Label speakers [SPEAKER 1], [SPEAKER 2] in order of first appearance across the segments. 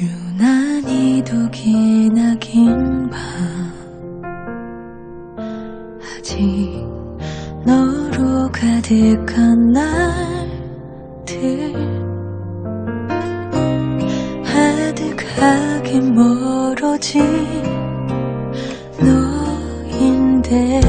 [SPEAKER 1] 유난히도 기나긴 밤. 아직 너로 가득한 날들. 가득하게 멀어진 너인데.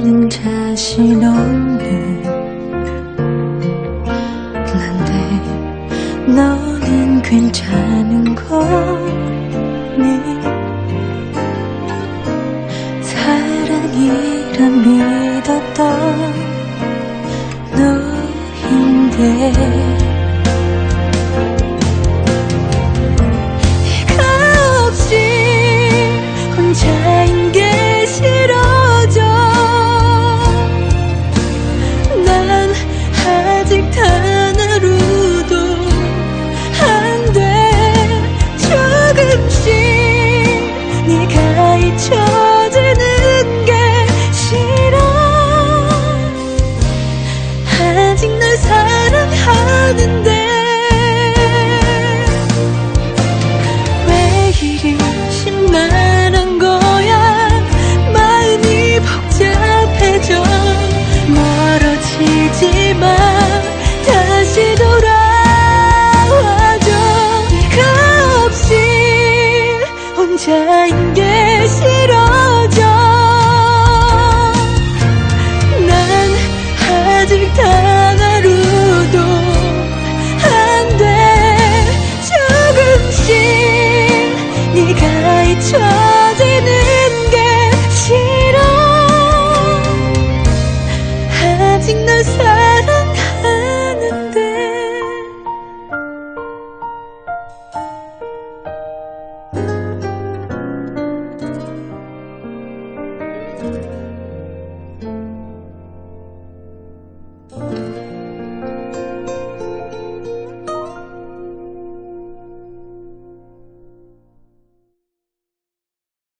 [SPEAKER 1] 너는 자신 없는 난데 너는 괜찮은 거니 사랑이란 믿었던 너인데 剪